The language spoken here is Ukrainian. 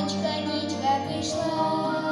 Сонечка, нічка прийшла.